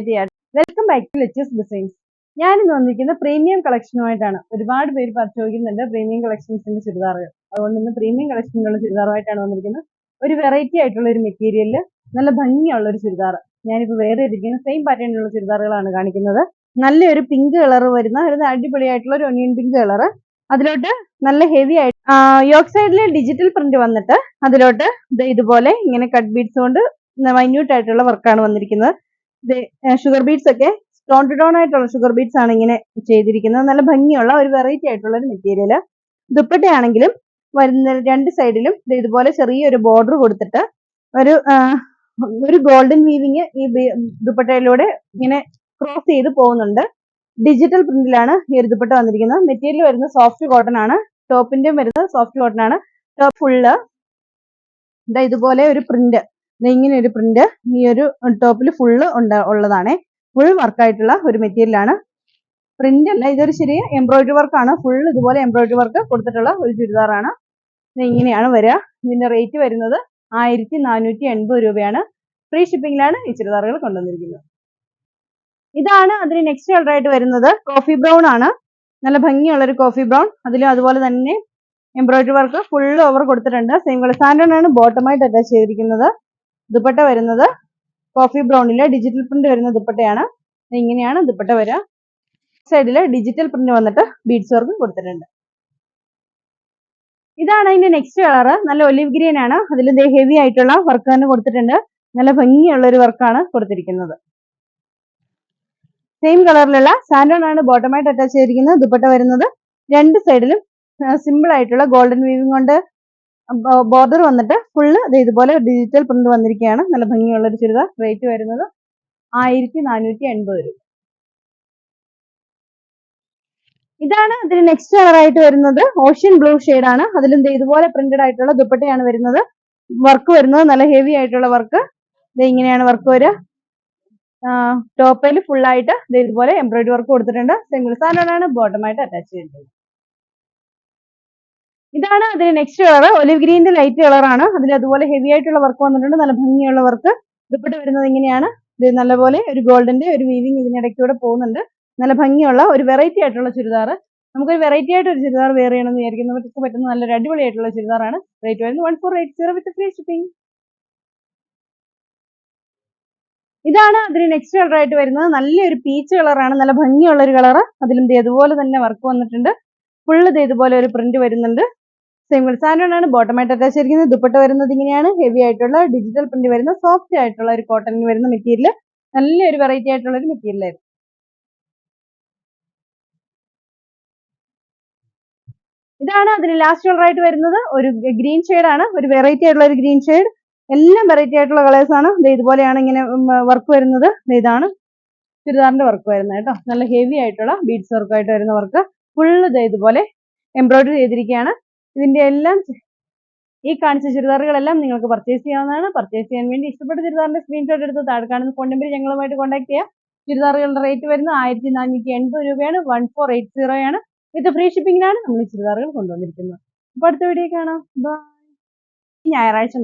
Welcome back to latest designs ഞാൻ ഇന്ന് വന്നിരിക്കുന്ന പ്രീമിയം കളക്ഷനുമായിട്ടാണ് ഒരുപാട് പേര് ചോദിക്കുന്നുണ്ട് പ്രീമിയം കളക്ഷൻസിന്റെ ചുരിദാറുകൾ. അതുകൊണ്ട് ഇന്ന് പ്രീമിയം കളക്ഷനിലുള്ള ചുരിദാറുമായിട്ടാണ് വന്നിരിക്കുന്നത്. ഒരു വെറൈറ്റി ആയിട്ടുള്ള ഒരു മെറ്റീരിയലിൽ നല്ല ഭംഗിയുള്ള ഒരു ചുരിദാർ ഞാനിപ്പോൾ വേറെ ഇരിക്കുന്ന സെയിം പാറ്റേണിലുള്ള ചുരിദാറുകളാണ് കാണിക്കുന്നത്. നല്ലൊരു പിങ്ക് കളർ വരുന്ന ഒരു അടിപൊളിയായിട്ടുള്ള ഒരു ഒനിയൻ പിങ്ക് കളർ അതിലോട്ട് നല്ല ഹെവി ആയിട്ട് യോക്ക് സൈഡിൽ ഡിജിറ്റൽ പ്രിന്റ് വന്നിട്ട് അതിലോട്ട് ഇതുപോലെ ഇങ്ങനെ കട്ട് ബീഡ്സ് കൊണ്ട് മൈന്യൂട്ട് ആയിട്ടുള്ള വർക്കാണ് വന്നിരിക്കുന്നത്. ഷുഗർ ബീഡ്സ് ഒക്കെ സ്റ്റോൺ ടു ടോൺ ആയിട്ടുള്ള ഷുഗർ ബീഡ്സ് ആണ് ഇങ്ങനെ ചെയ്തിരിക്കുന്നത്. നല്ല ഭംഗിയുള്ള ഒരു വെറൈറ്റി ആയിട്ടുള്ള ഒരു മെറ്റീരിയൽ ദുപ്പട്ടയാണെങ്കിലും വരുന്ന രണ്ട് സൈഡിലും ഇതുപോലെ ചെറിയൊരു ബോർഡർ കൊടുത്തിട്ട് ഒരു ഒരു ഗോൾഡൻ വീവിങ് ഈ ദുപ്പട്ടയിലൂടെ ഇങ്ങനെ ക്രോസ് ചെയ്ത് പോകുന്നുണ്ട്. ഡിജിറ്റൽ പ്രിന്റിലാണ് ഈ ഒരു ദുപ്പട്ട വന്നിരിക്കുന്നത്. മെറ്റീരിയൽ വരുന്ന സോഫ്റ്റ് കോട്ടൺ ആണ്. ടോപ്പിന്റെയും വരുന്നത് സോഫ്റ്റ് കോട്ടൺ ആണ്. ടോപ്പ് ഫുള്ള് ഇതാ ഇതുപോലെ ഒരു പ്രിന്റ് ഇങ്ങനെ ഒരു പ്രിന്റ് ഈ ഒരു ടോപ്പിൽ ഫുള്ള് ഉണ്ട് ഉള്ളതാണ്. ഫുൾ വർക്കായിട്ടുള്ള ഒരു മെറ്റീരിയലാണ് പ്രിന്റ് അല്ല ഇതൊരു ചെറിയ എംബ്രോയിഡറി വർക്കാണ് ഫുൾ ഇതുപോലെ എംബ്രോയിഡറി വർക്ക് കൊടുത്തിട്ടുള്ള ഒരു ചുരിദാറാണ് ഇങ്ങനെയാണ് വരിക. ഇതിന്റെ റേറ്റ് വരുന്നത് ആയിരത്തി നാനൂറ്റി എൺപത് രൂപയാണ് ഫ്രീ ഷിപ്പിംഗിലാണ് ഈ ചുരിദാറുകൾ കൊണ്ടുവന്നിരിക്കുന്നത്. ഇതാണ് അതിന് നെക്സ്റ്റ് കളർ ആയിട്ട് വരുന്നത്. കോഫി ബ്രൗൺ ആണ്. നല്ല ഭംഗിയുള്ള ഒരു കോഫി ബ്രൗൺ അതിലും അതുപോലെ തന്നെ എംബ്രോയിഡറി വർക്ക് ഫുൾ ഓവർ കൊടുത്തിട്ടുണ്ട്. സെയിം കളർ സാൻഡൺ ആണ് ബോട്ടമായിട്ട് അറ്റാച്ച് ചെയ്തിരിക്കുന്നത്. ദുപ്പട്ട വരുന്നത് കോഫി ബ്രൗണിലെ ഡിജിറ്റൽ പ്രിന്റ് വരുന്ന ദുപ്പട്ടയാണ്. ഇങ്ങനെയാണ് ദുപ്പട്ട വരിക. സൈഡിൽ ഡിജിറ്റൽ പ്രിന്റ് വന്നിട്ട് ബീഡ്സ് വർക്ക് കൊടുത്തിട്ടുണ്ട്. ഇതാണ് അതിന്റെ നെക്സ്റ്റ് കളർ നല്ല ഒലിവ് ഗ്രീൻ ആണ്. അതിൽ ഹെവി ആയിട്ടുള്ള വർക്ക് തന്നെ കൊടുത്തിട്ടുണ്ട്. നല്ല ഭംഗിയുള്ള ഒരു വർക്കാണ് കൊടുത്തിരിക്കുന്നത്. സെയിം കളറിലുള്ള സാൻഡോൺ ആണ് ബോട്ടമായിട്ട് അറ്റാച്ച് ചെയ്തിരിക്കുന്നത്. ദുപ്പട്ട വരുന്നത്. രണ്ട് സൈഡിലും സിമ്പിൾ ആയിട്ടുള്ള ഗോൾഡൻ വീവിംഗ് കൊണ്ട് ബോർഡർ വന്നിട്ട് ഫുള്ള് ഇതുപോലെ ഡിജിറ്റൽ പ്രിന്റ് വന്നിരിക്കുകയാണ് നല്ല ഭംഗിയുള്ള ഒരു ചുരിദാർ. റേറ്റ് വരുന്നത് ആയിരത്തി നാനൂറ്റി എൺപത് രൂപ. ഇതാണ് ഇതിന് നെക്സ്റ്റ് കളറായിട്ട് വരുന്നത്. ഓഷ്യൻ ബ്ലൂ ആണ്. അതിലും ഇതുപോലെ പ്രിന്റഡ് ആയിട്ടുള്ള ദുപ്പട്ടയാണ് വരുന്നത്. വർക്ക് വരുന്നത് നല്ല ഹെവി ആയിട്ടുള്ള വർക്ക് ഇത് ഇങ്ങനെയാണ് വർക്ക് വരിക. ആയിട്ട് ദേ ഇതുപോലെ എംബ്രോയിഡറി വർക്ക് കൊടുത്തിട്ടുണ്ട്. സിംഗിൾ സാധനമാണ് ബോട്ടമായിട്ട് അറ്റാച്ച് ചെയ്തിട്ടുള്ളത് ഇതാണ് അതിന് നെക്സ്റ്റ് കളർ ഒലിവ് ഗ്രീനിന്റെ ലൈറ്റ് കളറാണ് അതിൽ അതുപോലെ ഹെവി ആയിട്ടുള്ള വർക്ക് വന്നിട്ടുണ്ട്. നല്ല ഭംഗിയുള്ള വർക്ക് ദുപ്പട്ട വരുന്നത് ഇങ്ങനെയാണ്. ഇത് നല്ലപോലെ ഒരു ഗോൾഡിന്റെ ഒരു വീവിങ് ഇതിനിടയ്ക്കൂടെ പോകുന്നുണ്ട്. നല്ല ഭംഗിയുള്ള ഒരു വെറൈറ്റി ആയിട്ടുള്ള ചുരിദാർ. നമുക്കൊരു വെറൈറ്റി ആയിട്ട് ഒരു ചുരിദാർ വെയർ ചെയ്യണമെന്ന് വിചാരിക്കുന്നവർക്ക് പറ്റുന്ന നല്ലൊരു അടിപൊളിയായിട്ടുള്ള ചുരിദാറാണ് റേറ്റ് വരുന്നത് one four eight zero with free shipping ഇതാണ് അതിന് നെക്സ്റ്റ് കളർ ആയിട്ട് വരുന്നത്. നല്ലൊരു പീച്ച് കളറാണ് നല്ല ഭംഗിയുള്ള ഒരു കളർ അതിലും ദേ ഇതുപോലെ തന്നെ വർക്ക് വന്നിട്ടുണ്ട്. ഫുള്ള് ഇതുപോലെ ഒരു പ്രിന്റ് വരുന്നുണ്ട്. സാധനമാണ് ആണ് ബോട്ടമായിട്ട് അറ്റാച്ച് ചെയ്തിരിക്കുന്നത് ദുപ്പട്ട വരുന്നത് ഇങ്ങനെയാണ്. ഹെവി ആയിട്ടുള്ള ഡിജിറ്റൽ പ്രിന്റ് വരുന്ന സോഫ്റ്റ് ആയിട്ടുള്ള ഒരു കോട്ടണിന് വരുന്ന മെറ്റീരിയൽ നല്ലൊരു വെറൈറ്റി ആയിട്ടുള്ള ഒരു മെറ്റീരിയൽ ആയിരുന്നു. ഇതാണ് അതിന് ലാസ്റ്റ് കളർ ആയിട്ട് വരുന്നത്. ഒരു ഗ്രീൻ ആണ്. ഒരു വെറൈറ്റി ആയിട്ടുള്ള ഒരു ഗ്രീൻ ഷെയ്ഡ് എല്ലാം വെറൈറ്റി ആയിട്ടുള്ള കളേഴ്സ് ആണ്. ഇതുപോലെയാണ് ഇങ്ങനെ വർക്ക് വരുന്നത്. ഇതാണ് ചുരിദാറിന്റെ വർക്ക് വരുന്നത് കേട്ടോ. നല്ല ഹെവി ആയിട്ടുള്ള ബീഡ്സ് വർക്ക് ആയിട്ട് വരുന്ന വർക്ക് ഫുള്ള് ഇതുപോലെ എംബ്രോയിഡറി ചെയ്തിരിക്കുകയാണ്. ഇതിന്റെ എല്ലാം ഈ കാണിച്ച ചുരിദാറുകളെല്ലാം നിങ്ങൾക്ക് പർച്ചേസ് ചെയ്യാവുന്നതാണ്. പർച്ചേസ് ചെയ്യാൻ വേണ്ടി ഇഷ്ടപ്പെട്ട ചുരിദാറിന്റെ സ്ക്രീൻഷോട്ട് എടുത്ത് താഴെ കാണുന്ന ഫോൺ നമ്പർ ഞങ്ങളുമായിട്ട് കോൺടാക്ട് ചെയ്യാം. ചുരിദാറുകളുടെ റേറ്റ് വരുന്നത് ആയിരത്തി നാനൂറ്റി എൺപത് രൂപയാണ്. വൺ ഫോർ എയ്റ്റ് സീറോ ആണ്. വിത്ത് ഫ്രീ ഷിപ്പിംഗിനാണ് നമ്മൾ ഈ ചുരിദാറുകൾ കൊണ്ടുവന്നിരിക്കുന്നത്. അപ്പോൾ അടുത്ത വീഡിയോ കാണാം. ബൈ ഞായറാഴ്ച